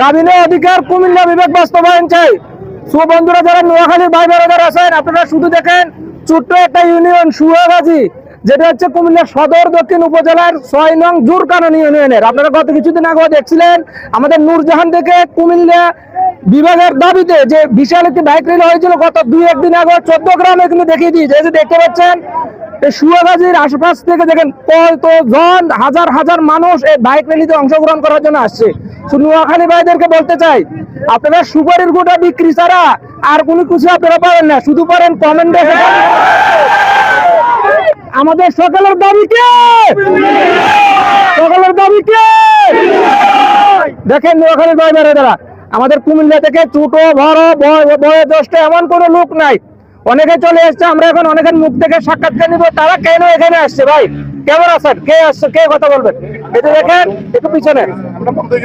দাবি নেই অধিকার কুমিল্লা বিবেক বাস্তবায়ন চাই। বন্ধুরা যারা নোয়াখালীর ভাই বেড়াদার আছেন, আপনারা শুধু দেখেন, ছোট্ট একটা ইউনিয়ন সুয়াগাজী যেটা হচ্ছে কুমিল্লা সদর দক্ষিণ উপজেলার ছয় নং জোরকানন ইউনিয়নের। আপনারা গত কিছুদিন আগে দেখছিলেন, আমাদের নূরজাহান থেকে কুমিল্লা বিভাগের দাবিতে যে বিশাল একটি বাইক রেল হয়েছিল, গত দুই একদিন আগে চোদ্দ গ্রামে কিন্তু দেখিয়ে দিয়েছে। যে দেখতে পাচ্ছেন এই সুয়াগাজীর আশেপাশ থেকে দেখেন কত জন, হাজার হাজার মানুষ এই বাইক র্যালিতে অংশগ্রহণ করার জন্য আসছে। নোয়াখালী ভাইদেরকে বলতে চাই, আপনারা সুপারির গোটা বিক্রি ছাড়া আর কোনো কিছু আপনারা পারেন না, শুধু পারেন কমেন্টে আমাদের সকালের দাবি কে? সকালের দাবি কে? দেখেন নোয়াখালীর ভাই বেড়াদারা আমাদের কুমিল্লা থেকে ছোট, বড়, বয়- বয়োজ্যেষ্ঠ এমন কোনো লোক নাই। অনেকে চলে এসছে আমরা এখন অনেকের মুখ থেকে সাক্ষাৎকার নিব। তারা কেন এখানে আসছে ভাই? কেমন আছেন? কে আসছে? কে কথা বলবেন? এটা দেখেন একটু পিছনে। হয়ে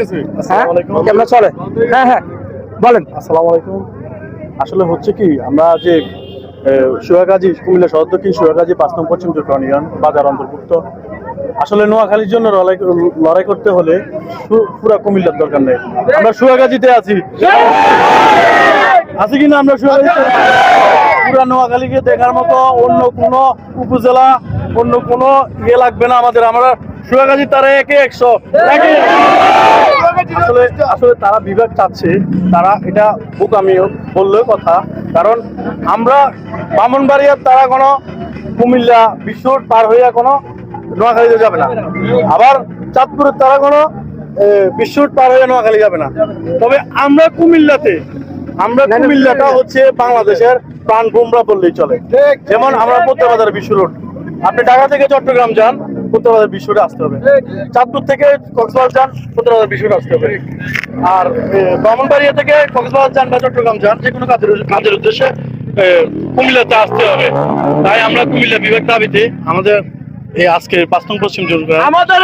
কেমন চলে। হ্যাঁ হ্যাঁ বলেন। আসসালামু আলাইকুম। আসলে হচ্ছে কি আমরা যে সুয়াগাজী কুমিল্লা সদর দক্ষিণ সুয়াগাজী পাঁচ নম্বর পশ্চিম জোরকান ইউনিয়ন বাজার অন্তর্ভুক্ত। আসলে নোয়াখালীর জন্য লড়াই লড়াই করতে হলে পুরা কুমিল্লার দরকার নেই। আমরা সুয়াগাজীতে আছি। আছি কিনা আমরা সুয়াগাজীতে? পুরা নোয়াখালীকে দেখার মতো অন্য কোনো উপজেলা অন্য কোনো ইয়ে লাগবে না আমাদের। আমরা সুয়াগাজী তারা একে একশো। আসলে আসলে তারা বিভাগ চাচ্ছে তারা এটা বোকামি বললেও কথা। কারণ আমরা ব্রাহ্মণবাড়িয়ার তারা কোনো কুমিল্লা বিশ্ব পার হইয়া কোনো নোয়াখালীতে যাবে না। আবার চাঁদপুরের তারা কোনো বিশ্ব পার হয়ে নোয়াখালী যাবে না। তবে আমরা কুমিল্লাতে আমরা কুমিল্লাটা হচ্ছে বাংলাদেশের প্রাণ বুমরা বললেই চলে। যেমন আমরা পদ্মাবাজার বিশ্ব রোড আপনি ঢাকা থেকে চট্টগ্রাম যান পদ্মাবাজার বিশ্ব রোডে আসতে হবে। চাঁদপুর থেকে কক্সবাজার যান পদ্মাবাজার বিশ্ব রোডে আসতে হবে। আর ব্রাহ্মণবাড়িয়া থেকে কক্সবাজার যান বা চট্টগ্রাম যান যে কোনো কাজের কাজের উদ্দেশ্যে কুমিল্লাতে আসতে হবে। তাই আমরা কুমিল্লা বিভাগ দাবিতে আমাদের এই আজকে পাঁচ নং পশ্চিম আমাদের